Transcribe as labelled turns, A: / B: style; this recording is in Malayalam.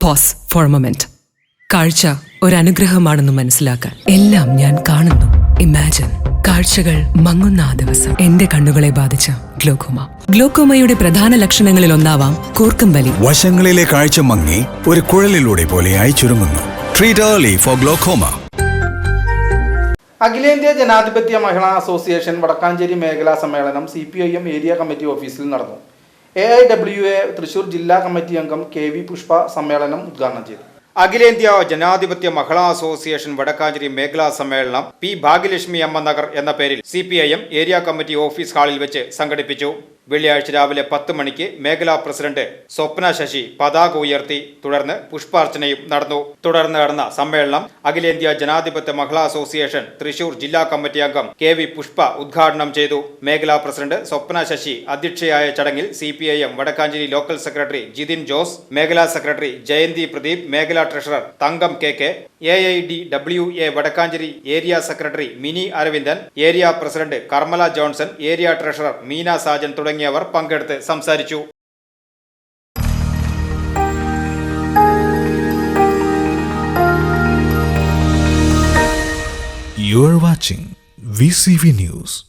A: പോസ് ഫോർ മൊമെന്റ് കാഴ്ച ഒരനുഗ്രഹമാണെന്ന് മനസ്സിലാക്കാൻ എല്ലാം ഞാൻ കാണുന്നു. ഇമാജിൻ കാഴ്ചകൾ മങ്ങുന്ന ആ ദിവസം. എന്റെ കണ്ണുകളെ ബാധിച്ച ഗ്ലോക്കോമ. ഗ്ലോക്കോമയുടെ പ്രധാന ലക്ഷണങ്ങളിൽ ഒന്നാവാം കൂർക്കം വലി
B: വശങ്ങളിലെ കാഴ്ച മങ്ങി ഒരു കുഴലിലൂടെ പോലെയായി ചുരുങ്ങുന്നു. ട്രീറ്റ് ഏർലി ഫോർ ഗ്ലോക്കോമ
C: അഖിലേന്ത്യാ ജനാധിപത്യ മഹിളാ അസോസിയേഷൻ വടക്കാഞ്ചേരി മേഖലാ സമ്മേളനം C P I M area committee ഓഫീസിൽ നടന്നു. A I W A Thrissur ജില്ലാ കമ്മിറ്റി അംഗം കെ വി പുഷ്പ സമ്മേളനം ഉദ്ഘാടനം ചെയ്തു.
D: അഖിലേന്ത്യാ ജനാധിപത്യ മഹിളാ അസോസിയേഷൻ വടക്കാഞ്ചേരി മേഖലാ സമ്മേളനം പി ഭാഗ്യലക്ഷ്മി അമ്മ നഗർ എന്ന പേരിൽ C P I M area committee office ഹാളിൽ വെച്ച് സംഘടിപ്പിച്ചു. വെള്ളിയാഴ്ച രാവിലെ പത്ത് മണിക്ക് മേഖലാ പ്രസിഡന്റ് സ്വപ്ന ശശി പതാക ഉയർത്തി തുടർന്ന് പുഷ്പാർച്ചനയും നടന്നു. തുടർന്ന് നടന്ന സമ്മേളനം അഖിലേന്ത്യാ ജനാധിപത്യ മഹിളാ അസോസിയേഷൻ തൃശൂർ ജില്ലാ കമ്മിറ്റി അംഗം കെ വി പുഷ്പ ഉദ്ഘാടനം ചെയ്തു. മേഖലാ പ്രസിഡന്റ് സ്വപ്ന ശശി അധ്യക്ഷയായ ചടങ്ങിൽ C P I M Vadakkanchery local secretary Jithin Jose മേഖലാ സെക്രട്ടറി ജയന്തി പ്രദീപ് മേഖലാ treasurer Thankam K K A I D W A Vadakkanchery area secretary Mini Aravindan area president Karmala Johnson area treasurer Meena Sajan തുടങ്ങിയവർ പങ്കെടുത്ത് സംസാരിച്ചു
E: You are watching VCV News.